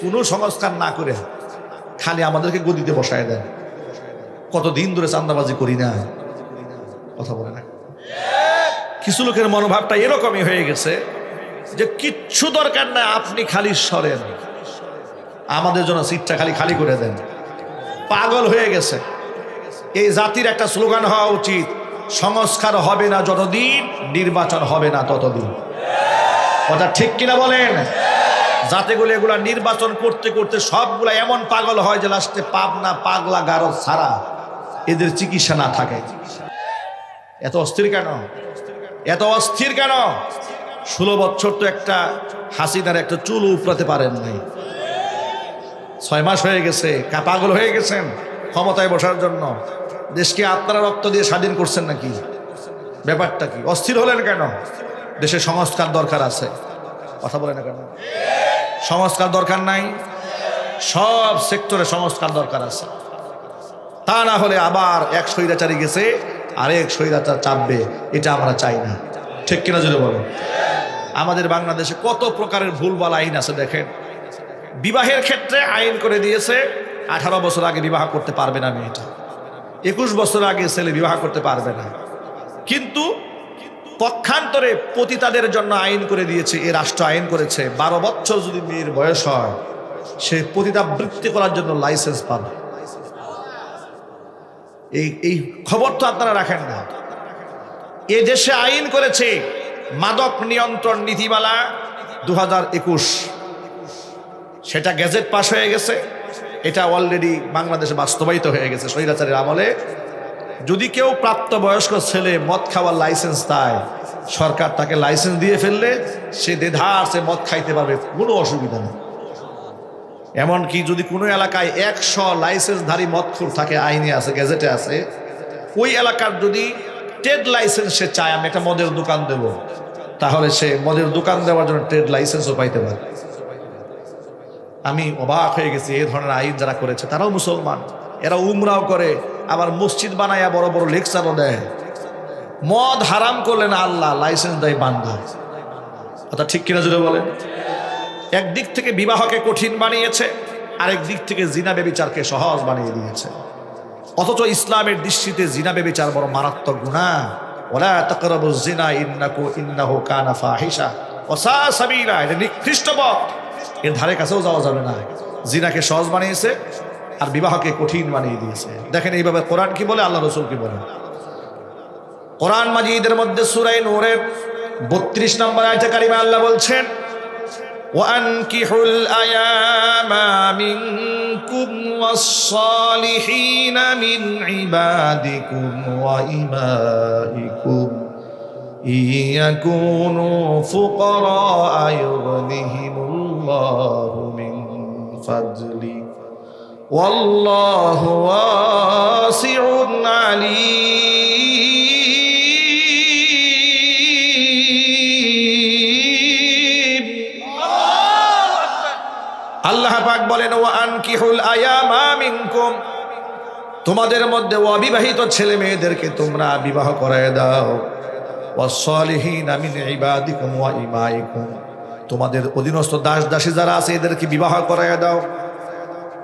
কোনো সংস্কার না করে খালি আমাদেরকে গদিতে বসায় দেন কতদিন ধরে চান্দাবাজি করি না। কথা বলে না। কিছু লোকের মনোভাবটা এরকমই হয়ে গেছে যে কিচ্ছু দরকার না আপনি খালি সরেন। আমাদের জন্য সিটটা খালি খালি করে দেন। পাগল হয়ে গেছে। এই জাতির একটা স্লোগান হওয়া উচিত, সংস্কার হবে না যতদিন, নির্বাচন হবে না ততদিন। কথা ঠিক কিনা বলেন? জাতিগুলো এগুলা নির্বাচন করতে করতে সবগুলা এমন পাগল হয় যে লাস্টে পাবনা পাগলা গারদ ছাড়া এদের চিকিৎসা না থাকে। এত অস্থির কেন? এত অস্থির কেন? ষোলো বছর তো একটা হাসিনার একটা চুল উপড়াতে পারেন নাই। ছয় মাস হয়ে গেছে পাগল হয়ে গেছেন ক্ষমতায় বসার জন্য। দেশকে আপনারা রক্ত দিয়ে স্বাধীন করছেন নাকি? ব্যাপারটা কি? অস্থির হলেন কেন? দেশে সংস্কার দরকার আছে। কথা বলে না কেন? সংস্কার দরকার নাই। সব সেক্টরে সংস্কার দরকার আছে। তা না হলে আবার এক স্বৈরাচারী গেছে, আরেক স্বৈরাচার চাপবে, এটা আমরা চাই না। ঠিক কিনা যদি বলো আমাদের বাংলাদেশে কত প্রকারের ভুলভাল আইন আছে দেখেন। বিবাহের ক্ষেত্রে আইন করে দিয়েছে, আঠারো বছর আগে বিবাহ করতে পারবে না মেয়েটা। একুশ বছর আগে ছেলে বিবাহ করতে পারবে না। কিন্তু পক্ষান্তরে পতিতাদের জন্য আইন করে দিয়েছে, এ রাষ্ট্র আইন করেছে। বারো বছর যদি মেয়ের বয়স হয়, সে পতিতাবৃত্তি করার জন্য লাইসেন্স পাবে। এই এই খবর তো আপনারা রাখেন না। এ দেশে আইন করেছে মাদক নিয়ন্ত্রণ নীতিমালা দু হাজার একুশ। সেটা গ্যাজেট পাশ হয়ে গেছে। এটা অলরেডি বাংলাদেশে বাস্তবায়িত হয়ে গেছে। স্বৈরাচারের আমলে যদি কেউ প্রাপ্তবয়স্ক ছেলে মদ খাওয়ার লাইসেন্স দেয়, সরকার তাকে লাইসেন্স দিয়ে ফেললে সে দেধার, সে মদ খাইতে পারবে, কোনো অসুবিধা নেই। এমনকি যদি কোনো এলাকায় একশো লাইসেন্সধারী মদখোর থাকে, আইনে আছে গেজেটে আছে, ওই এলাকার যদি ট্রেড লাইসেন্স সে চায়, আমি একটা মদের দোকান দেব, তাহলে সে মদের দোকান দেওয়ার জন্য ট্রেড লাইসেন্সও পাইতে পারে। আমি অবাক হয়ে গেছি এই ধরনের আইন যারা করেছে, তারাও মুসলমান, এরা উমরাও করে আবার মসজিদ বানায়া বড় বড় লেকচারও দেয়। মদ হারাম করলেন আল্লাহ লাইসেন্স দেয় বান্ধা অর্থাৎ ঠিক কিনা যদি বলেন একদিক থেকে বিবাহকে কঠিন বানিয়েছে, আরেক দিক থেকে জিনা বেবিচারকে সহজ বানিয়ে দিয়েছে। অথচ ইসলামের দৃষ্টিতে জিনা বেবিচার বড় মারাত্মক গুণা। জিনা কানা নিকৃষ্ট পথ। এর ধারে কাছেও যাওয়া যাবে না। জিনাকে সহজ বানিয়েছে আর বিবাহকে কঠিন বানিয়ে দিয়েছে দেখেন এইভাবে কোরআন কি বলে আল্লাহ রসুল কি বলে কোরআন মাজিদের মধ্যে সুরাই নূরের বত্রিশ নম্বর আয়তে কারিমা আল্লাহ বলছেন وأنكحوا الأيام منكم والصالحين من عبادكم وإمائكم إن يكونوا فقراء يغنهم الله من فضله والله واسع عليم আল্লাহ পাক বলেন ও আনকিহুল আয়ামা মিনকুম তোমাদের মধ্যে অবিবাহিত ছেলে মেয়েদেরকে তোমরা বিবাহ করায় দাও ওয়াসলিহীন মিন ইবাদিকুম ওয়া ইমাইকুম তোমাদের অধীনস্থ দাস দাসী যারা আছে এদেরকে বিবাহ করায় দাও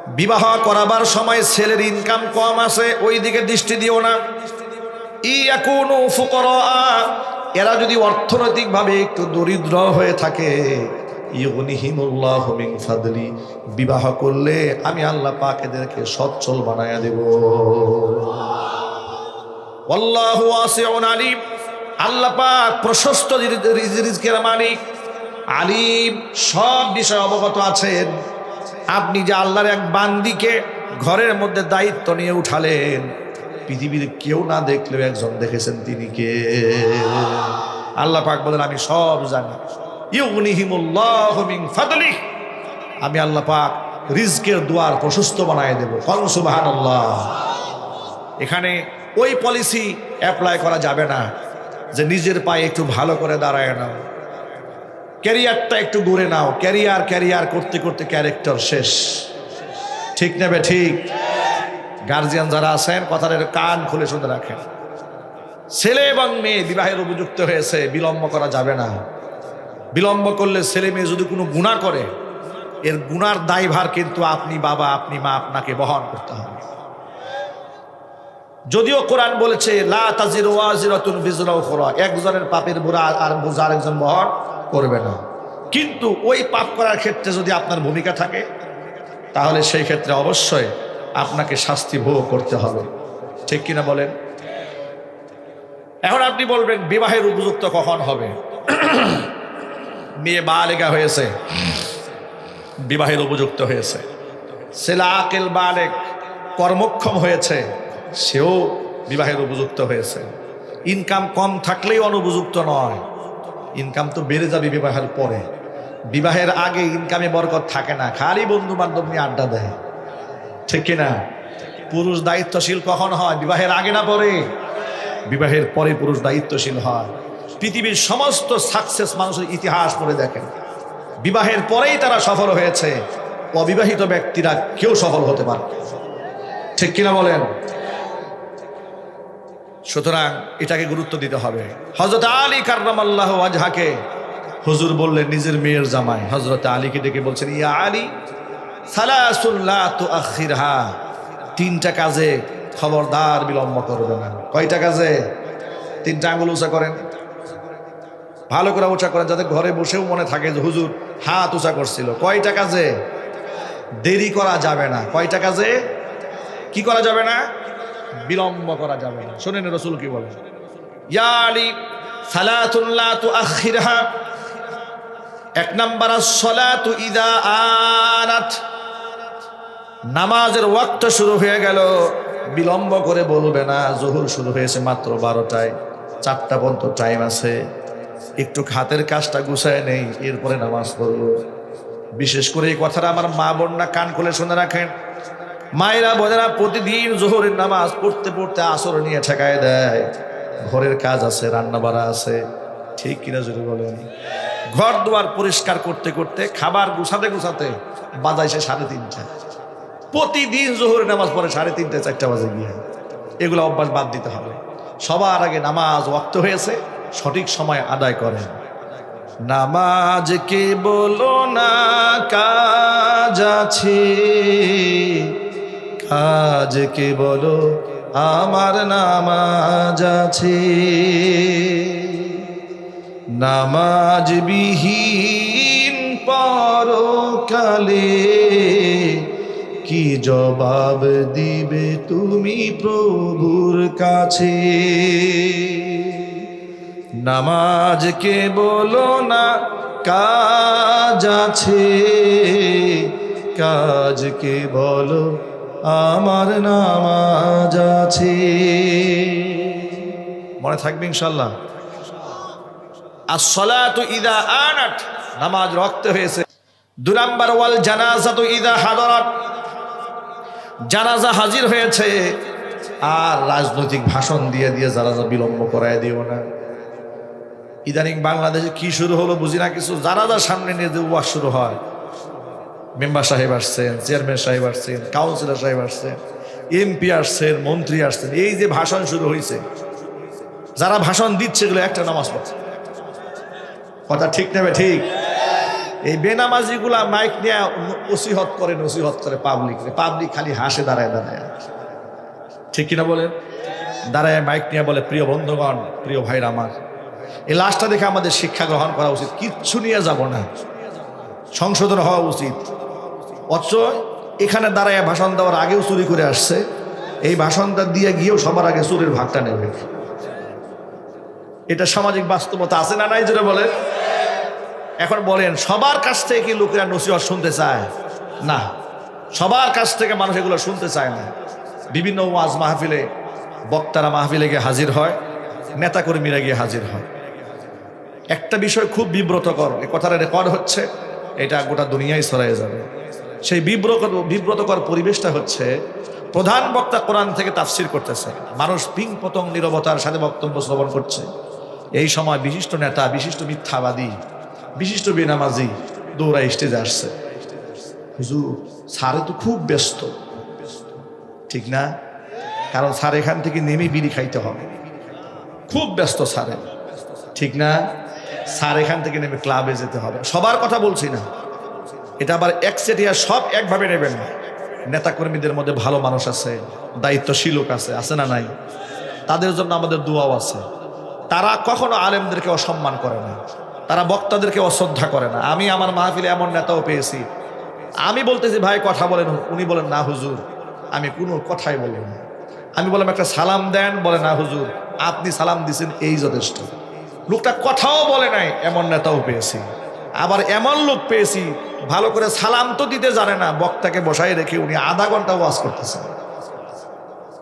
বিবাহ করাবার সময় ছেলের ইনকাম কম আছে ওই দিকে দৃষ্টি দিও না। ইয়াকুনু ফুকরা এরা যদি অর্থনৈতিকভাবে একটু দরিদ্র হয়ে থাকে বিবাহ করলে আমি আল্লাহ পাক এদেরকে সচ্ছল বানায়া দেব। আলিম, আল্লাহ পাক প্রশস্ত মালিক, আলিম, সব বিষয়ে অবগত আছেন। আপনি যে আল্লাহর এক বান্দিকে ঘরের মধ্যে দায়িত্ব নিয়ে উঠালেন, পৃথিবীর কেউ না দেখলেও একজন দেখেছেন তিনি কে? আল্লাহ পাক বলেন, আমি সব জানি। আমি আল্লাহ পাক রিজকের দুয়ার প্রশস্ত বানায় দেব। কন সুবহানাল্লাহ। এখানে ওই পলিসি অ্যাপ্লাই করা যাবে না যে নিজের পায়ে একটু ভালো করে দাঁড়ায় নাও। ক্যারিয়ারটা একটু ঘুরে নাও। ক্যারিয়ার ক্যারিয়ার করতে করতে ক্যারেক্টার শেষ। ঠিক নেবে, ঠিক। গার্জিয়ান যারা আছেন, কথাটা কান খুলে শুনে রাখেন। ছেলে এবং মেয়ে বিবাহের উপযুক্ত হয়েছে, বিলম্ব করা যাবে না। বিলম্ব করলে ছেলে মেয়ে যদি কোনো গুণা করে, এর গুনার দায়ভার কিন্তু আপনি বাবা, আপনি মা, আপনাকে বহন করতে হবে। যদিও কোরআন বলেছে, লা একজনের পাপের বুড়া আর বোঝা আরেকজন বহন করবে না। কিন্তু ওই পাপ করার ক্ষেত্রে যদি আপনার ভূমিকা থাকে, তাহলে সেই ক্ষেত্রে অবশ্যই আপনাকে শাস্তি ভোগ করতে হবে। ঠিক কিনা বলেন? এখন আপনি বলবেন, বিবাহের উপযুক্ত কখন হবে? মেয়ে বা বালেগা হয়েছে, বিবাহের উপযুক্ত হয়েছে। ছেলে আকেল বালেক কর্মক্ষম হয়েছে সেও বিবাহের উপযুক্ত হয়েছে। ইনকাম কম থাকলেই অনুপযুক্ত নয়। ইনকাম তো বেড়ে যাবে বিবাহের পরে। বিবাহের আগে ইনকামে বরকত থাকে না, খালি বন্ধু বান্ধব নিয়ে আড্ডা দেয়। ঠিক কিনা? পুরুষ দায়িত্বশীল কখন হয়? বিবাহের আগে না পরে? বিবাহের পরে পুরুষ দায়িত্বশীল হয়। পৃথিবীর সমস্ত সাকসেস মানুষের ইতিহাস পড়ে দেখেন। বিবাহের পরেই তারা সফল হয়েছে। অবিবাহিত ব্যক্তিরা কেউ সফল হতে পারে ঠিক কিনা বলেন? সুতরাং এটাকে গুরুত্ব দিতে হবে। হজরত আলী কার্রাম আল্লাহ আজহাকে হুজুর বললেন, নিজের মেয়ের জামাই। হজরত আলীকে ডেকে বলছেন, ইয়া আলী সালাসুল্লাহ তিনটা কাজে খবরদার বিলম্ব করবে না। কয়টা কাজে? তিনটা আঙুল উঁচা করেন। ভালো করে উঁচা করেন যাতে ঘরে বসেও মনে থাকে যে হুজুর হাত উঁচা করছিল। কয়টা কাজে? দেরি করা যাবে না। কয়টা কাজে? কি করা যাবে না? বিলম্ব করা যাবে না। শোনেন রসুল কি বলে ইয়া সালাতুল্লাহ তু আখিরহা এক নাম্বার সলাতু ইদা আনাত। নামাজের ওয়াক্ত শুরু হয়ে গেল। বিলম্ব করে বলবে না, জহুর শুরু হয়েছে মাত্র বারোটায়। চারটা পর্যন্ত টাইম আছে। একটু হাতের কাজটা গুছায় নেই, এরপরে নামাজ পড়ব। বিশেষ করে এই কথাটা আমার মা বোনরা কান খুলে শুনে রাখেন। মায়েরা বোনেরা প্রতিদিন জোহরের নামাজ পড়তে পড়তে আসর নিয়ে ঠেকায় দেয়। ঘরের কাজ আছে রান্না বাড়া আছে। ঠিক কিনা যদি বলেন? ঘর দুয়ার পরিষ্কার করতে করতে, খাবার গুছাতে গুছাতে বাজাইছে সাড়ে তিনটা। প্রতিদিন জোহরের নামাজ পড়ে সাড়ে তিনটা, চারটা বাজে গিয়ে। এগুলো অভ্যাস বাদ দিতে হবে। সবার আগে নামাজ ওয়াক্ত হয়েছে, সঠিক সময় আদায় করেন। নামাজ কে বলো না, কাজ আছে। কাজ কে বলো, আমার নামাজ আছে? নামাজ বিহীন পরকালে কি জবাব দিবে তুমি প্রভুর কাছে? নামাজকে বলো না, কাজ আছে? কাজকে বলো আমার নামাজ আছে। মনে থাকবে ইনশাল্লাহ। আর সলাত ইদা আনাট নামাজ রক্ত হয়েছে। দু নাম্বার ওয়াল জানাজা তো ইদা হাদরাত, জানাজা হাজির হয়েছে। আর রাজনৈতিক ভাষণ দিয়ে দিয়ে জানাজা বিলম্ব করায় দিও না। ইদানিং বাংলাদেশে কি শুরু হলো বুঝি না, কিছু জানাজার সামনে নিয়ে যে ওয়াজ শুরু হয়। মেম্বার সাহেব আসছেন, চেয়ারম্যান সাহেব আসছেন কাউন্সিলর সাহেব আসছেন এমপি আসছেন, মন্ত্রী আসছেন, এই যে ভাষণ শুরু হয়েছে যারা ভাষণ দিচ্ছে এগুলো একটা নামাজ পড়ছে। কথা ঠিক নেবে ঠিক? এই বেনামাজিগুলা মাইক নিয়ে ওসিহত করে, নসিহত করে পাবলিক পাবলিক খালি হাসে, দাঁড়ায় দাঁড়ায়। ঠিক কিনা বলেন? দাঁড়ায় মাইক নিয়ে বলে, প্রিয় বন্ধুগণ, প্রিয় ভাইরা আমার, এই লাশটা দেখে আমাদের শিক্ষা গ্রহণ করা উচিত, কিচ্ছু নিয়ে যাব না, সংশোধন হওয়া উচিত। অথচ এখানে দাঁড়ায় ভাষণ দেওয়ার আগেও চুরি করে আসছে। এই ভাষণটা দিয়ে গিয়েও সবার আগে চুরির ভাগটা নেবে। এটা সামাজিক বাস্তবতা আছে না নাই যেটা বলেন? এখন বলেন, সবার কাছ থেকে কি লোকেরা নসিহত শুনতে চায়? না। সবার কাছ থেকে মানুষ এগুলো শুনতে চায় না। বিভিন্ন ওয়াজ মাহফিলে বক্তারা মাহফিলে গিয়ে হাজির হয়, নেতাকর্মীরা গিয়ে হাজির হয়। একটা বিষয় খুব বিব্রতকর, এ কথাটা রেকর্ড হচ্ছে, এটা গোটা দুনিয়ায় ছড়াই যাবে। সেই বিব্রত, বিব্রতকর পরিবেশটা হচ্ছে, প্রধান বক্তা কোরআন থেকে তাফসির করতেছে। মানুষ পিং পতং নিরবতার সাথে বক্তব্য শ্রবণ করছে। এই সময় বিশিষ্ট নেতা, বিশিষ্ট মিথ্যাবাদী, বিশিষ্ট বেনামাজি দৌড়া স্টেজে আসছে। হুজুর, স্যারে তো খুব ব্যস্ত। ঠিক না? কারণ স্যার এখান থেকে নেমে বিড়ি খাইতে হবে। খুব ব্যস্ত স্যারে। ঠিক না? স্যার এখান থেকে নেমে ক্লাবে যেতে হবে। সবার কথা বলছি না। এটা আবার একচেটিয়া সব একভাবে নেবেন না। নেতাকর্মীদের মধ্যে ভালো মানুষ আছে, দায়িত্বশীল লোক আছে আছে না নাই? তাদের জন্য আমাদের দোয়াও আছে। তারা কখনো আলেমদেরকে অসম্মান করে না। তারা বক্তাদেরকে অশ্রদ্ধা করে না। আমি আমার মাহফিলে এমন নেতাও পেয়েছি। আমি বলতেছি, ভাই, কথা বলেন। উনি বলেন, না, হুজুর, আমি কোনো কথাই বলব না। আমি বললাম, একটা সালাম দেন। বলে, না, হুজুর, আপনি সালাম দিছেন, এই যথেষ্ট। লোকটা কথাও বলে নাই, এমন নেতাও পেয়েছি। আবার এমন লোক পেয়েছি ভালো করে সালাম তো দিতে জানে না, বক্তাকে বসাই রেখে উনি আধা ঘণ্টা ওয়াজ করতেছেন।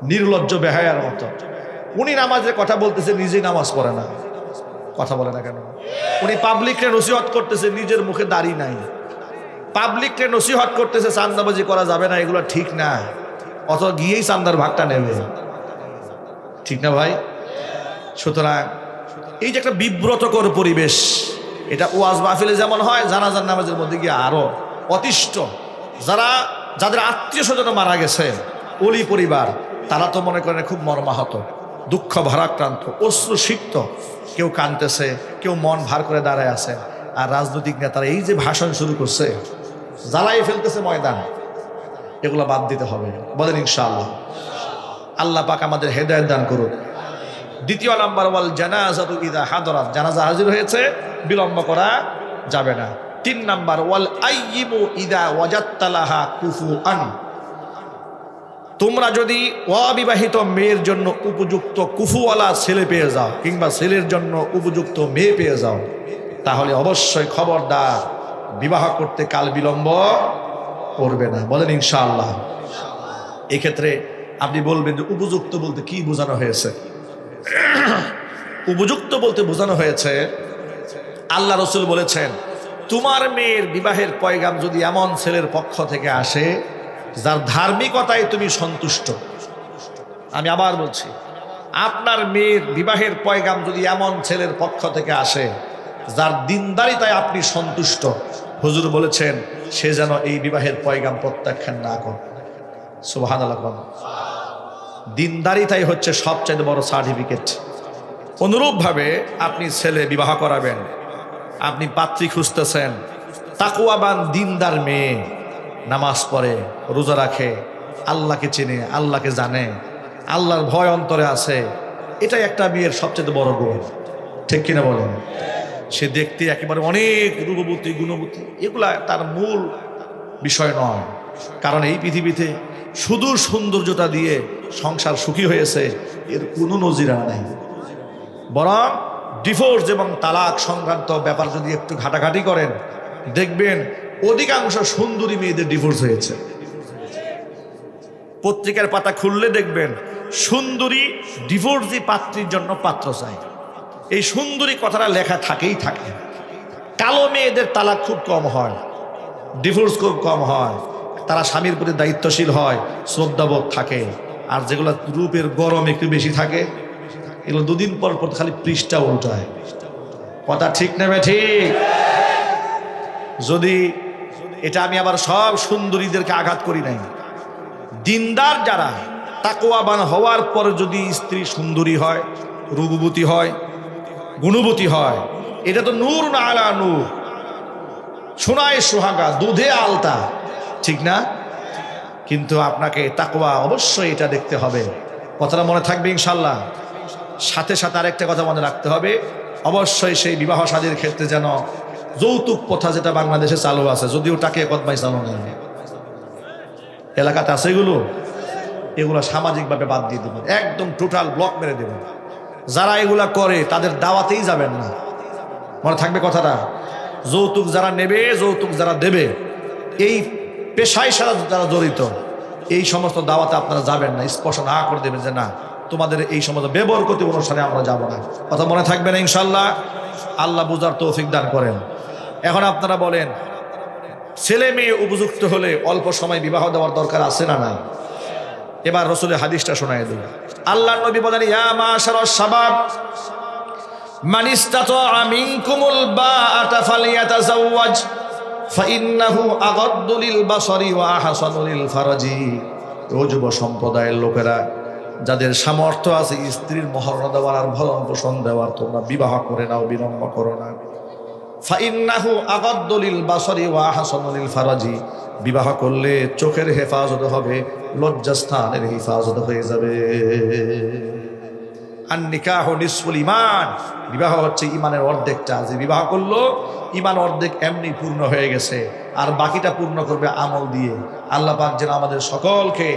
নির্লজ্জ বেহায়ার মতো। উনি নামাজের কথা বলতেছে, নিজেই নামাজ পড়ে না। কথা বলে না কেন? উনি পাবলিককে নসিহত করতেছে, নিজের মুখে দাড়ি নাই। পাবলিককে নসিহত করতেছে, চান্দাবাজি করা যাবে না, এগুলো ঠিক না। অত গিয়েই চান্দার ভাগটা নেবে। ঠিক না ভাই? সুতরাং এই যে একটা বিব্রতকর পরিবেশ এটা ওয়াজ মাহফিলে যেমন হয়, জানাজার নামাজের মধ্যে গিয়ে আরও অতিষ্ঠ। যারা, যাদের আত্মীয় স্বজন মারা গেছে, অলি পরিবার, তারা তো মনে করেন খুব মর্মাহত, দুঃখ ভারাক্রান্ত অশ্রু সিক্ত কেউ কানতেছে কেউ মন ভার করে দাঁড়ায় আছে। আর রাজনৈতিক নেতারা এই যে ভাষণ শুরু করছে জ্বালাই ফেলতেছে ময়দান। এগুলো বাদ দিতে হবে। বলেন ইনশাআল্লাহ। আল্লাহ পাক আমাদের হেদায়ত দান করুন দ্বিতীয় নাম্বার, ওয়াল জানাজা ইদা হাদরাত। জানাজা হাজির হয়েছে, বিলম্ব করা যাবে না। তিন নাম্বার, ওয়াল আইয়িমু ইদা ওয়াজাত্তালাহা কুফু আন তোমরা যদি অবিবাহিত মেয়ের জন্য উপযুক্ত কুফুওয়ালা ছেলে পেয়ে যাও, কিংবা ছেলের জন্য উপযুক্ত মেয়ে পেয়ে যাও, তাহলে অবশ্যই খবরদার, বিবাহ করতে কাল বিলম্ব করবে না। বলেন ইনশাআল্লাহ। এক্ষেত্রে আপনি বলবেন যে উপযুক্ত বলতে কি বোঝানো হয়েছে? উপযুক্ত বলতে বোঝানো হয়েছে, আল্লাহ রসুল বলেছেন, তোমার মেয়ের বিবাহের পয়গাম যদি এমন ছেলের পক্ষ থেকে আসে, যার ধার্মিকতায় তুমি সন্তুষ্ট। আমি আবার বলছি, আপনার মেয়ের বিবাহের পয়গাম যদি এমন ছেলের পক্ষ থেকে আসে, যার দিনদারিতায় আপনি সন্তুষ্ট। হুজুর বলেছেন, সে যেন এই বিবাহের পয়গাম প্রত্যাখ্যান না করে। সুবাহান দিনদারিতাই হচ্ছে সবচেয়ে বড় সার্টিফিকেট। অনুরূপভাবে আপনি ছেলে বিবাহ করাবেন। আপনি পাত্রী খুঁজতেছেন। তাকুয়াবান দিনদার মেয়ে নামাজ পড়ে, রোজা রাখে, আল্লাহকে চেনে, আল্লাহকে জানে, আল্লাহর ভয় অন্তরে আছে। এটাই একটা মেয়ের সবচেয়ে বড় গুণ। ঠিক কিনা বলেন? সে দেখতে একেবারে অনেক রূপবতী, গুণবতী, এগুলা তার মূল বিষয় নয়। কারণ এই পৃথিবীতে শুধু সৌন্দর্যতা দিয়ে সংসার সুখী হয়েছে, এর কোনো নজিরা নাই। বরং ডিভোর্স এবং তালাক সংক্রান্ত ব্যাপার যদি একটু ঘাটাঘাটি করেন, দেখবেন অধিকাংশ সুন্দরী মেয়েদের ডিভোর্স হয়েছে। পত্রিকার পাতা খুললে দেখবেন সুন্দরী ডিভোর্সি পাত্রীর জন্য পাত্র চাই। এই সুন্দরী কথাটা লেখা থাকেই থাকে। কালো মেয়েদের তালাক খুব কম হয় ডিভোর্স খুব কম হয়, তারা স্বামীর প্রতি দায়িত্বশীল হয়, শ্রদ্ধাবোধ থাকে, আর যেগুলো রূপের গরম একটু বেশি থাকে এগুলো দুদিন পর পর খালি পৃষ্ঠা উল্টায় কথা ঠিক নেবে ঠিক? যদি এটা আমি আবার সব সুন্দরীদেরকে আঘাত করি নাই, দিনদার যারা তাকোয়াবান হওয়ার পর যদি স্ত্রী সুন্দরী হয়, রূপবতী হয়, গুণবতী হয়, এটা তো নূর না আলা নূর। সোনায় সোহাগা, দুধে আলতা। ঠিক না? কিন্তু আপনাকে তাকোয়া অবশ্যই এটা দেখতে হবে। কথাটা মনে থাকবে ইনশাল্লাহ। সাথে সাথে আরেকটা কথা মনে রাখতে হবে। অবশ্যই সেই বিবাহ সাদীর ক্ষেত্রে যেন যৌতুক প্রথা যেটা বাংলাদেশে চালু আছে, যদিও টাকে কদমাই চালু নেই এলাকাতে আছে এগুলো? এগুলো সামাজিকভাবে বাদ দিয়ে দেবেন। একদম টোটাল ব্লক মেরে দেবেন। যারা এগুলা করে, তাদের দাওয়াতেই যাবেন না। মনে থাকবে কথাটা? যৌতুক যারা নেবে, যৌতুক যারা দেবে, এই পেশায় সারা যারা জড়িত, এই সমস্ত দাওয়াতে আপনারা যাবেন না। স্পর্শ না করে দেবেন যে না তোমাদের এই সমস্ত বেবরকতি অনুষ্ঠানে আমরা যাব না। কথা মনে থাকবে না ইনশাল্লাহ আল্লাহ বুঝার তৌফিক দান করেন। এখন আপনারা বলেন, ছেলে মেয়ে উপযুক্ত হলে অল্প সময় বিবাহ দেওয়ার দরকার আছে না নাই? এবার রসুলের হাদিসটা শোনায় দিল আল্লাহ নবী বলেন, ইয়া ও যুব সম্প্রদায়ের লোকেরা যাদের সামর্থ্য আছে, স্ত্রীর মহরণা দেওয়ার আর ভরণ পোষণ দেওয়ার তোমরা বিবাহ করে নাও, বিলম্ব করো না। ফাইন্নাহু আগাদ্দলিল বাসরি ওয়া হাসানুলিল ফারাজি। বিবাহ করলে চোখের হেফাজত হবে, লজ্জাস্থানের হেফাজত হয়ে যাবে। আর নিকাহ নিসফুল ইমান বিবাহ হচ্ছে ইমানের অর্ধেকটা। যে বিবাহ করল ইমান অর্ধেক এমনি পূর্ণ হয়ে গেছে, আর বাকিটা পূর্ণ করবে আমল দিয়ে। আল্লাহ পাক যেন আমাদের সকলকে,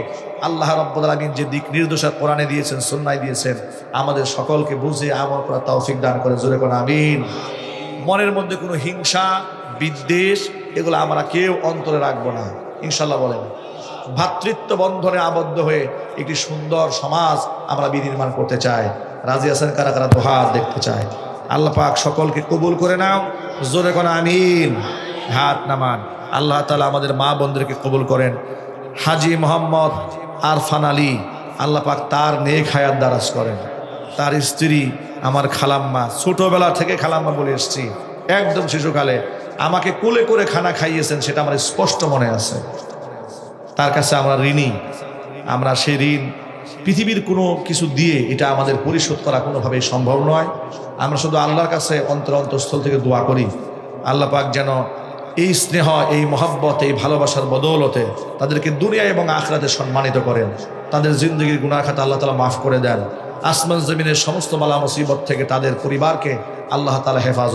আল্লাহ রব্বুল আলমিন যে দিক নির্দেশক কোরআনে দিয়েছেন সন্ন্যায় দিয়েছেন, আমাদের সকলকে বুঝে আমল করা তৌফিক দান করে, জোরে কোন আমিন। মনের মধ্যে কোনো হিংসা, বিদ্বেষ, এগুলো আমরা কেউ অন্তরে রাখব না। ইনশাল্লাহ বলেন, ভাতৃত্ব বন্ধনে আবদ্ধ হয়ে একটি সুন্দর সমাজ আমরা বিনির্মাণ করতে চাই। রাজি আছেন কারা কারা দোহাত দেখতে চায়? আল্লাহ পাক সকলকে কবুল করে নাও। জোরে কোন আমিন। হাত নামান। আল্লাহ তালা আমাদের মা বোনদেরকে কবুল করেন। হাজি মোহাম্মদ আরফান আলী আল্লাহ পাক তার নেক হায়াত দারাজ করেন। তার স্ত্রী, আমার খালাম্মা, ছোটবেলা থেকে খালাম্মা বলে এসছি। একদম শিশুকালে আমাকে কোলে করে খানা খাইয়েছেন সেটা আমার স্পষ্ট মনে আছে। তার কাছে আমরা ঋণী। আমরা সে ঋণ পৃথিবীর কোনো কিছু দিয়ে এটা আমাদের পরিশোধ করা কোনোভাবেই সম্ভব নয়। আমরা শুধু আল্লাহর কাছে অন্তর অন্তঃস্থল থেকে দোয়া করি। আল্লাহ পাক যেন এই স্নেহ, এই মহাব্বত, এই ভালোবাসার বদৌলতে তাদেরকে দুনিয়া এবং আখরাতে সম্মানিত করেন। তাদের জিন্দগির গুণার খাতা আল্লাহ তালা মাফ করে দেন। আসমান, জমিনের সমস্ত মালা মুসিবত থেকে তাদের পরিবারকে আল্লাহ তালা হেফাজত